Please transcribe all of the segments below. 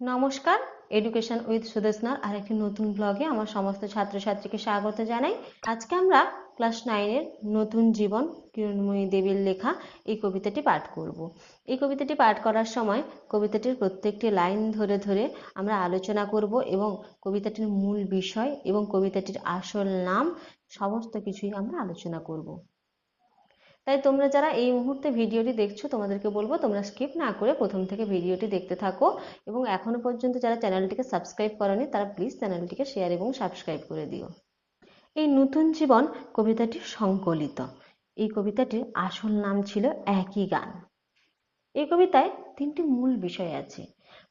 নমস্কার education with সুদেশনার আরেকটি নতুন ব্লগে আমার সমস্ত ছাত্রছাত্রীকে স্বাগত জানাই। আজকে আমরা ক্লাস নাইনের নতুন জীবন কিরণময়ী দেবীর লেখা এই কবিতাটি পাঠ করব। এই কবিতাটি পাঠ করার সময় কবিতাটির প্রত্যেকটি লাইন ধরে ধরে আমরা আলোচনা করব এবং কবিতাটির মূল বিষয় এবং কবিতাটির আসল নাম সমস্ত কিছুই আমরা আলোচনা করব। তাই তোমরা যারা এই মুহূর্তে ভিডিওটি দেখছ, তোমাদেরকে বলব তোমরা স্কিপ না করে প্রথম থেকে ভিডিওটি দেখতে থাকো। এবং এখনও পর্যন্ত যারা চ্যানেলটিকে সাবস্ক্রাইব করনি, তারা প্লিজ চ্যানেলটিকে শেয়ার এবং সাবস্ক্রাইব করে দিও। এই নতুন জীবন কবিতাটি সংকলিত। এই কবিতাটির আসল নাম ছিল একই গান। এই কবিতায় তিনটি মূল বিষয় আছে।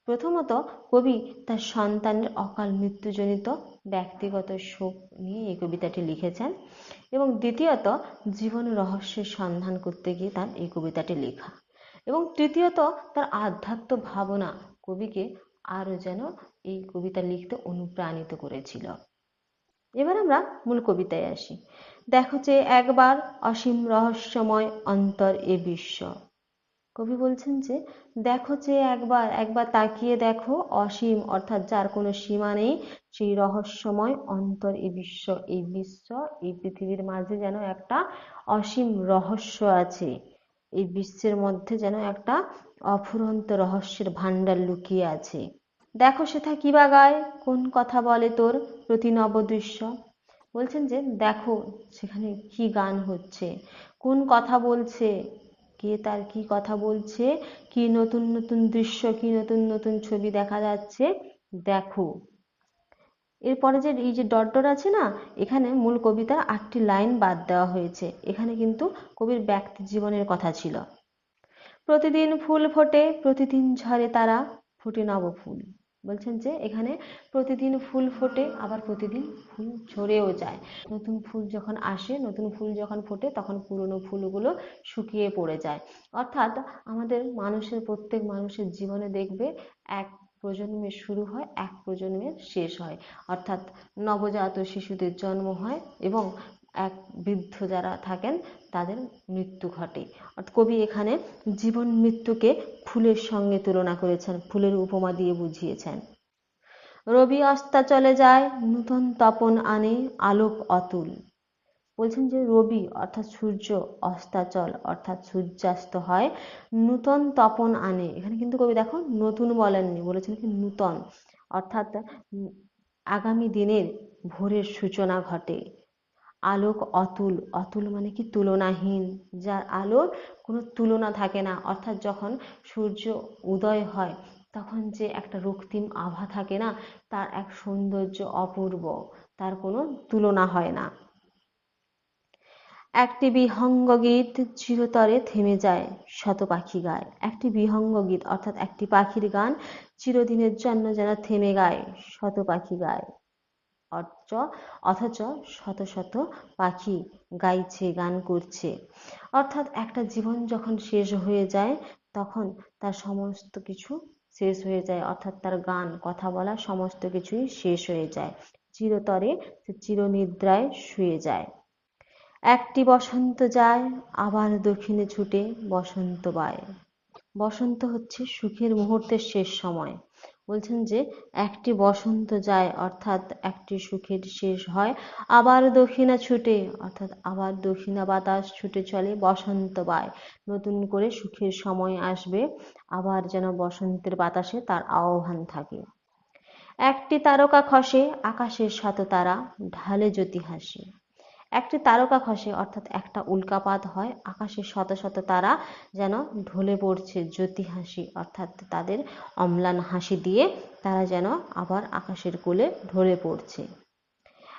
প্রথমত কবি তার সন্তানের অকাল মৃত্যুজনিত ব্যক্তিগত শোক নিয়ে এই কবিতাটি লিখেছেন এবং দ্বিতীয়ত জীবন রহস্যের সন্ধান করতে গিয়ে তার এই কবিতাটি লেখা। এবং তৃতীয়ত তার আধ্যাত্ম ভাবনা কবিকে আরও যেন এই কবিতা লিখতে অনুপ্রাণিত করেছিল। এবার আমরা মূল কবিতায় আসি। দেখো যে একবার অসীম রহস্যময় অন্তর এ বিশ্ব কবি বলছেন যে, দেখো যে একবার একবার তাকিয়ে দেখো, অসীম, অর্থাৎ যার কোনো সীমা নেই, সেই রহস্যময় অন্তর এই বিশ্ব এই বিশ্ব এই পৃথিবীর মাঝে যেন একটা অসীম রহস্য আছে। এই বিশ্বের মধ্যে যেন একটা অফুরন্ত রহস্যের ভাণ্ডার লুকিয়ে আছে। দেখো সেথা কি বা গায়, কোন কথা বলে তোর প্রতি নবদৃশ্য? বলছেন যে, দেখো সেখানে কি গান হচ্ছে, কোন কথা বলছে কে তার কি কথা বলছে, কি নতুন নতুন দৃশ্য, কি নতুন নতুন ছবি দেখা যাচ্ছে, দেখো। এরপরে যে এই যে ডট আছে না, এখানে মূল কবিতার আটটি লাইন বাদ দেওয়া হয়েছে। এখানে কিন্তু কবির ব্যক্তি জীবনের কথা ছিল। প্রতিদিন ফুল ফোটে, প্রতিদিন ঝরে তারা, ফুটে নব ফুল বলছেন যে এখানে প্রতিদিন ফুল ফোটে, আবার প্রতিদিন ফুল ঝরেও যায়। নতুন ফুল যখন আসে, নতুন ফুল যখন ফোটে, তখন পুরনো ফুলগুলো শুকিয়ে পড়ে যায়। অর্থাৎ আমাদের মানুষের, প্রত্যেক মানুষের জীবনে দেখবে এক প্রজন্মের শুরু হয়, এক প্রজন্মের শেষ হয়। অর্থাৎ নবজাত শিশুদের জন্ম হয় এবং এক বৃদ্ধ যারা থাকেন, তাদের মৃত্যু ঘটে। কবি এখানে জীবন মৃত্যুকে ফুলের সঙ্গে তুলনা করেছেন, ফুলের উপমা দিয়ে বুঝিয়েছেন। রবি অস্তা চলে যায়, নূতন তপন আনে, আলোক অতুল। বলছেন যে রবি, অর্থাৎ সূর্য, অস্তাচল, অর্থাৎ সূর্যাস্ত হয়, নূতন তপন আনে। এখানে কিন্তু কবি দেখো নতুন বলেননি, বলেছেন কি নূতন। অর্থাৎ আগামী দিনের ভোরের সূচনা ঘটে। আলোক অতুল। অতুল মানে কি? তুলনাহীন। যার আলোর কোনো তুলনা থাকে না। অর্থাৎ যখন সূর্য উদয় হয়, তখন যে একটা রক্তিম আভা থাকে না, তার এক সৌন্দর্য অপূর্ব। তার কোনো তুলনা হয় না। একটি বিহঙ্গ গীত চিরতরে থেমে যায় শত পাখি গায়। একটি বিহঙ্গ গীত, অর্থাৎ একটি পাখির গান, চিরদিনের জন্য যেন থেমে গায় শত পাখি গায়। অথচ অথচ শত শত পাখি গাইছে, গান করছে। অর্থাৎ একটা জীবন যখন শেষ হয়ে যায়, তখন তার সমস্ত কিছু শেষ হয়ে যায়। অর্থাৎ তার গান, কথা বলা সমস্ত কিছুই শেষ হয়ে যায়। চিরতরে চিরনিদ্রায় শুয়ে যায়। একটি বসন্ত যায়, আবার দক্ষিণে ছুটে বসন্ত বায়। বসন্ত হচ্ছে সুখের মুহূর্তের শেষ সময়। বলছেন যে, একটি বসন্ত যায়, অর্থাৎ একটি সুখের শেষ হয়, আবার দক্ষিণা ছুটে, অর্থাৎ আবার দক্ষিণা বাতাস ছুটে চলে, বসন্ত বায়। নতুন করে সুখের সময় আসবে, আবার যেন বসন্তের বাতাসে তার আহ্বান থাকে। একটি তারকা খসে, আকাশের শত তারা, ঢালে জ্যোতি হাসি। একটি তারকা খসে, অর্থাৎ একটা উল্কাপাত হয়। আকাশে শত শত তারা যেন ঢলে পড়ছে জ্যোতি হাসি, অর্থাৎ তাদের অম্লান হাসি দিয়ে তারা যেন আবার আকাশের কোলে ঢলে পড়ছে।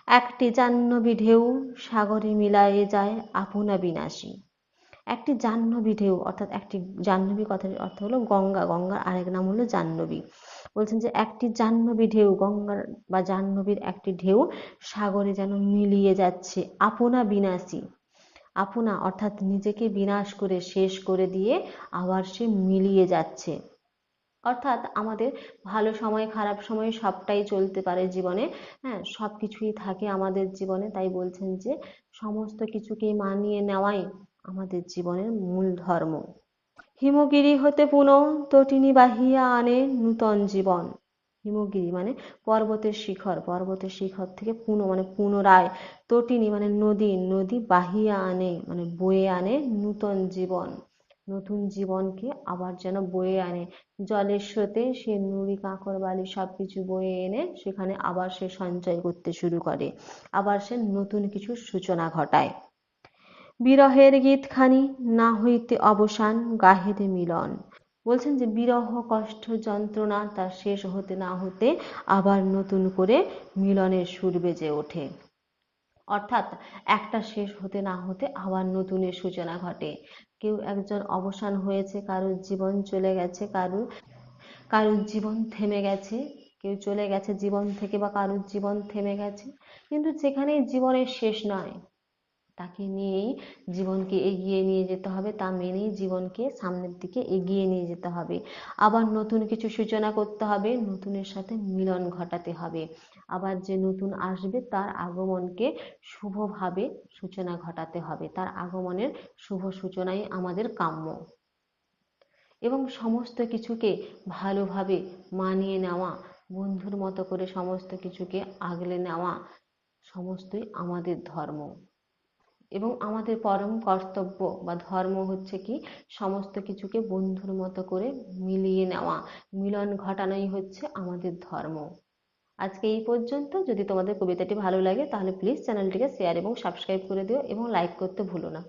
একটি জাহ্নবী ঢেউ সাগরে মিলায়ে যায় আপনা বিনাশী। একটি জাহ্নবী ঢেউ, অর্থাৎ একটি জাহ্নবী কথার অর্থ হলো গঙ্গা। গঙ্গার আরেক নাম হলো জাহ্নবী। বলছেন যে একটি জাহ্নবী ঢেউ, গঙ্গার বা জাহ্নবীর একটি ঢেউ সাগরে যেন মিলিয়ে যাচ্ছে। আপনা বিনাশী। আপনা অর্থাৎ নিজেকে বিনাশ করে, শেষ করে দিয়ে আবার সে মিলিয়ে যাচ্ছে। অর্থাৎ আমাদের ভালো সময়, খারাপ সময় সবটাই চলতে পারে জীবনে। হ্যাঁ সব কিছুই থাকে আমাদের জীবনে। তাই বলছেন যে সমস্ত কিছুকে মানিয়ে নেওয়াই আমাদের জীবনের মূল ধর্ম। হিমগিরি হতে পুনঃ তটিনী বাহিয়া আনে নূতন জীবন। হিমগিরি মানে পর্বতের শিখর। পর্বতের শিখর থেকে পুনঃ মানে পুনরায় তটিনী মানে নদী। নদী বাহিয়া আনে মানে বয়ে আনে নূতন জীবন। নতুন জীবনকে আবার যেন বয়ে আনে। জলের স্রোতে সে নুড়ি, কাঁকর, বালি সব কিছু বয়ে এনে সেখানে আবার সে সঞ্চয় করতে শুরু করে। আবার সে নতুন কিছু সূচনা ঘটায়। বিরহের গীতখানি না হইতে অবসান গাহেতে মিলন। বলছেন যে বিরহ, কষ্ট, যন্ত্রণা তার শেষ হতে না হতে আবার নতুন করে মিলনের সুর বেজে ওঠে। অর্থাৎ একটা শেষ হতে না হতে আবার নতুনের সূচনা ঘটে। কেউ একজন অবসান হয়েছে, কারোর জীবন চলে গেছে, কারুর কারুর জীবন থেমে গেছে, কেউ চলে গেছে জীবন থেকে বা কারুর জীবন থেমে গেছে। কিন্তু যেখানে জীবনের শেষ নয় তাকে নিয়েই জীবনকে এগিয়ে নিয়ে যেতে হবে, তা মেনেই জীবনকে সামনের দিকে এগিয়ে নিয়ে যেতে হবে। আবার নতুন কিছু সূচনা করতে হবে, নতুনের সাথে মিলন ঘটাতে হবে। আবার যে নতুন আসবে, তার আগমনকে শুভভাবে সূচনা ঘটাতে হবে। তার আগমনের শুভ সূচনাই আমাদের কাম্য। এবং সমস্ত কিছুকে ভালোভাবে মানিয়ে নেওয়া, বন্ধুর মতো করে সমস্ত কিছুকে আগলে নেওয়া, সমস্তই আমাদের ধর্ম। এবং আমাদের পরম কর্তব্য বা ধর্ম হচ্ছে কি সমস্ত কিছুকে বন্ধুর মতো করে মিলিয়ে নেওয়া। মিলন ঘটানোই হচ্ছে আমাদের ধর্ম। আজকে এই পর্যন্ত। যদি তোমাদের কবিতাটি ভালো লাগে তাহলে প্লিজ চ্যানেলটিকে শেয়ার এবং সাবস্ক্রাইব করে দিও এবং লাইক করতে ভুলো না।